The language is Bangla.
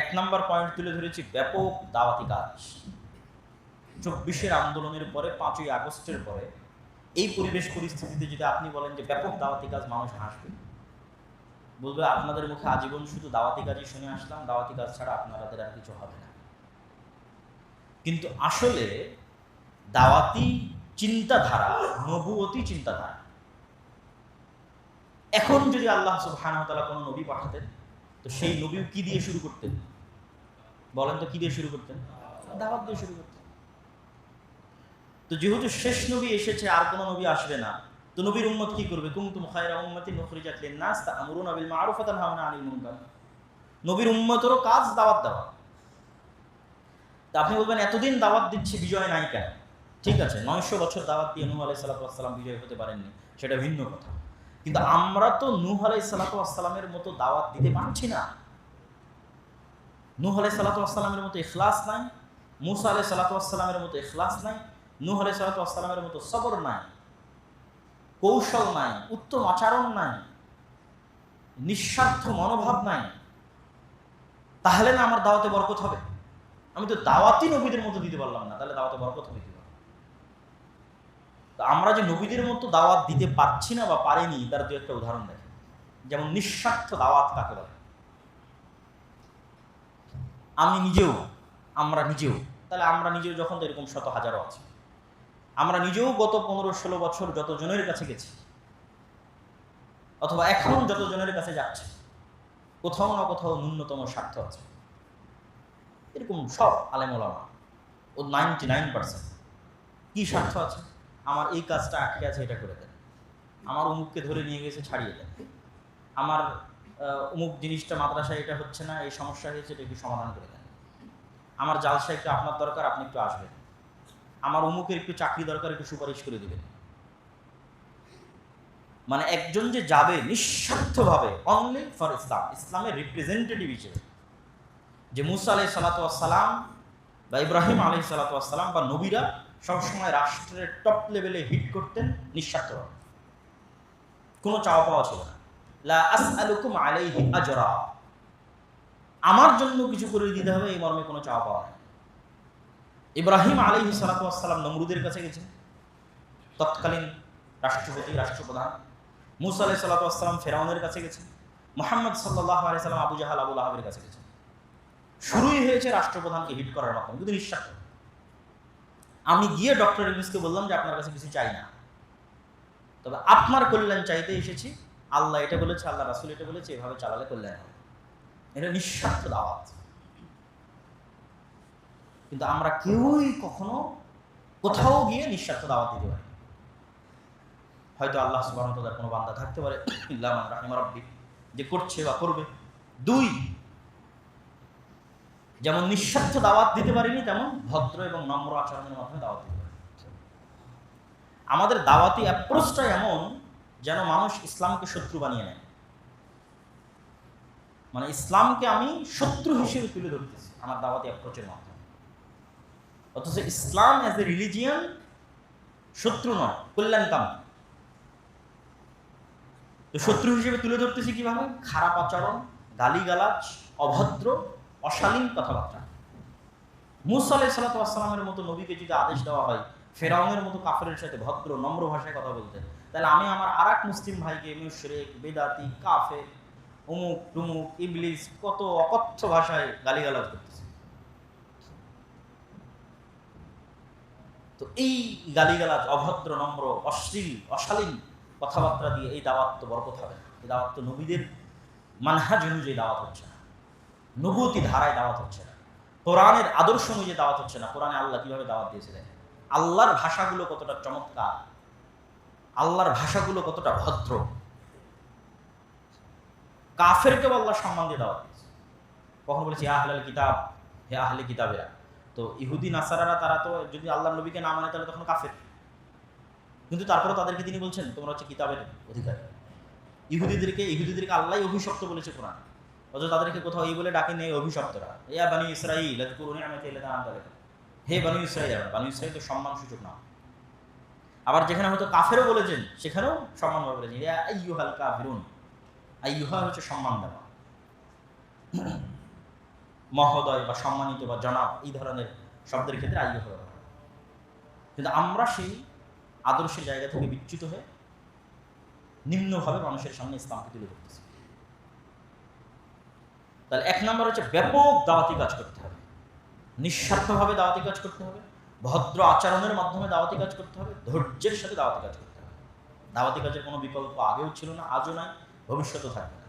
এক নম্বর পয়েন্ট তুলে ধরেছি, ব্যাপক দাওয়াতি কাজ। চব্বিশের আন্দোলনের পরে, পাঁচই আগস্টের পরে, এই পরিবেশ পরিস্থিতিতে যদি আপনি বলেন যে ব্যাপক দাওয়াতি কাজ মানুষ হাসবে, বলবে আপনাদের মুখে আজীবন শুধু দাওয়াতি কাজই শুনে আসলাম, দাওয়াতি কাজ ছাড়া আপনাদের আর কিছু হবে না। কিন্তু আসলে দাওয়াতি চিন্তাধারা নবুয়তি চিন্তাধারা। এখন যদি আল্লাহ সুবহানাহু ওয়া কোনো নবী পাঠাতেন তো সেই নবী কি দিয়ে শুরু করতেন? বলেন তো কি দিয়ে শুরু করতেন? দাওয়াত দিয়ে শুরু করতেন। তো যেহেতু শেষ নবী এসেছে আর কোনো নবী আসবে না তো নবীর উম্মত কি করবে? কুমতুম খায়রা উম্মতি নুখরিজাত লিন-নাস তা'মুরুনা বিল মা'রুফ ওয়া তানহাউনা আনিল মুনকার। নবীর উম্মতেরও কাজ দাওয়াত দেওয়া। তা আপনি বলবেন এতদিন দাওয়াত দিচ্ছি বিজয় নাই কেন ঠিক আছে নয়শো বছর দাওয়াত দিয়ে নূহ আলাই সালাতাম বিজয় হতে পারেননি সেটা ভিন্ন কথা। কিন্তু আমরা তো নূহ আলাই সালাতামের মতো দাওয়াত দিতে পারছি না। নূহ আলাই সালাতামের মতো ইখলাস নাই, মুসা আলাই সালাতামের মতো ইখলাস নাই, নূহ আলাই সালাতামের মতো সবর নাই, কৌশল নাই, উত্তম আচরণ নাই, নিঃস্বার্থ মনোভাব নাই। তাহলে না আমার দাওয়াতে বরকত হবে? আমি তো দাওয়াতি নবীদের মতো দিতে পারলাম না, তাহলে দাওয়াতে বরকত হবে তো আমরা যে নবীদের মতো দাওয়াত দিতে পারছি না বা পারিনি, তার দু একটা উদাহরণ দেখেন। যেমন নিঃস্বার্থ দাওয়াত কাকে বলে? আমি নিজেও, আমরা নিজেও, তাহলে আমরা নিজেও যখন তো এরকম শত হাজারও আছে, আমরা নিজেও গত পনেরো ষোলো বছর যত জনের কাছে গেছি, অথবা এখন যতজনের কাছে যাচ্ছে, কোথাও না কোথাও ন্যূনতম স্বার্থ আছে। এরকম সব আলেমোলামা ও নাইনটি নাইন পার্সেন্ট কী স্বার্থ আছে? আমার এই কাজটা আটকে আছে, এটা করে দেন। আমার অমুককে ধরে নিয়ে গেছে, ছাড়িয়ে দেন। আমার অমুক জিনিসটা মাদ্রাসায় এটা হচ্ছে না, এই সমস্যা হয়েছে, এটা একটু সমাধান করে দেন। আমার জালসা একটু আপনার দরকার, আপনি একটু আসবেন। আমার অমুকের একটু চাকরি দরকার, একটু সুপারিশ করে দিবেন। মানে একজন যে যাবে নিঃস্বার্থভাবে অনলি ফর ইসলাম ইসলামের রিপ্রেজেন্টেটিভ হিসেবে, যে মুসা আলাই সালাতাম বা ইব্রাহিম আলাই সালাতাম বা নবীরা সবসময় রাষ্ট্রের টপ লেভেলে হিট করতেন নিঃস্বার্থভাবে কোনো চাওয়া পাওয়া ছিল না। আজরা। আমার জন্য কিছু করে দিতে হবে, এই মর্মে কোনো চাওয়া পাওয়া নেই। ইব্রাহিম আলাইহি সালাতাম নমরুদের কাছে গেছেন। তৎকালীন রাষ্ট্রপতি, রাষ্ট্রপ্রধান। মুসা আলাই সাল্লাতাম ফেরাউনের কাছে গেছেন। মোহাম্মদ সাল্লাহ আলি সাল্লাম আবু জাহাল আবুল আহাবের কাছে গেছেন। শুরুই হয়েছে রাষ্ট্রপ্রধানকে হিট করার মাধ্যমে কিন্তু নিঃস্বার্থ আমি গিয়ে ডক্টর ইউনুসকে বললাম যে আপনার কাছে কিছু চাই না। তবে আপনার কল্যাণ চাইতে এসেছি। আল্লাহ এটা বলেছে, আল্লাহ রাসুল এটা বলেছে, এভাবে চালালে কল্যাণ হবে। এটা নিঃস্বার্থ দাওয়াত। কিন্তু আমরা কেউই কখনো কোথাও গিয়ে নিঃস্বার্থ দাওয়াত দিতে পারি হয়তো আল্লাহ সুবাহ কোনো বান্দা থাকতে পারে ইল্লামান রাহিমা রব্বি, যে করছে বা করবে। দুই যেমন নিঃস্বার্থ দাওয়াত দিতে পারিনি, তেমন ভদ্র এবং নম্র আচরণের মাধ্যমে দাওয়াত দিতে পারি আমাদের দাওয়াতি অ্যাপ্রোচটা এমন যেন মানুষ ইসলামকে শত্রু বানিয়ে নেয়। মানে ইসলামকে আমি শত্রু হিসেবে তুলে ধরতেছি আমার দাওয়াতি অ্যাপ্রোচের মাধ্যমে। অথচ ইসলাম অ্যাজ এ রিলিজিয়ান শত্রু নয়, কল্যাণকাম। তো শত্রু হিসেবে তুলে ধরতেছি কীভাবে? খারাপ আচরণ, গালিগালাজ, অভদ্র অশালীন কথাবার্তা। মুসা আলাই সালাতামের মতো নবীকে যদি আদেশ দেওয়া হয়, ফেরাউনের মতো কাফেরের সাথে ভদ্র, নম্র ভাষায় কথা বলতে তাহলে আমি আমার আর মুসলিম ভাইকে, মুশরেক, বেদাতি কাফে অমুক, টুমুক, ইবলিস, কত অকথ্য ভাষায় গালিগালাজ করতেছে। তো এই গালিগালাজ, অভদ্র, নম্র, অশ্লীল, অশালীন কথাবার্তা দিয়ে এই দাওয়াত তো বরকত হবে। এই দাওয়াত তো নবীদের মানহাজ অনুযায়ী দাওয়াত হচ্ছে না। নবতী ধারায় দাওয়াত হচ্ছে না। কোরআনের আদর্শ অনুযায়ী দাওয়াত হচ্ছে না। কোরআনে আল্লাহ কীভাবে দাওয়াত দিয়েছে দেখেন। আল্লাহর ভাষাগুলো কতটা চমৎকার। আল্লাহর ভাষাগুলো কতটা ভদ্র। কাফেরকে আল্লাহ সম্মান দিয়ে দাওয়াত দিয়েছে। কখন বলেছে আহলাল কিতাব হে আহলে কিতাবেরা তো ইহুদি, নাসারারা, তারা তো যদি আল্লাহ নবীকে না মানে তাহলে তখন কাফের। কিন্তু তারপরে তাদেরকে তিনি বলছেন, তোমরা হচ্ছে কিতাবের অধিকারী। ইহুদিদেরকে ইহুদিদেরকে আল্লাহ অভিশপ্ত বলেছে কোরআন। অথচ তাদেরকে কোথাও এই বলে ডাকে নেই অভিশপ্তরা। ইয়া বানি ইসরাইল হে বানু ইসরাইল বানু ইসরাইল তো সম্মান সূচক না। আবার যেখানে হয়তো কাফেরও বলেছেন, সেখানেও সম্মান বলেছেন ইয়া আইয়ুহাল কাফিরুন, আইয়ুহা হচ্ছে সম্মান দেওয়া। মহোদয় বা সম্মানিত বা জনাব, এই ধরনের শব্দের ক্ষেত্রে আইয় ওঠে। কিন্তু আমরা সেই আদর্শের জায়গা থেকে বিচ্যুত হয়ে নিম্নভাবে মানুষের সামনে ইসলামকে তুলে ধরতেছি। তাহলে এক নম্বর হচ্ছে ব্যাপক দাওয়াতি কাজ করতে হবে। নিঃস্বার্থভাবে দাওয়াতি কাজ করতে হবে। ভদ্র আচরণের মাধ্যমে দাওয়াতি কাজ করতে হবে। ধৈর্যের সাথে দাওয়াতি কাজ করতে হবে। দাওয়াতি কাজের কোনো বিকল্প আগেও ছিল না, আজও নাই, ভবিষ্যতেও থাকবে না।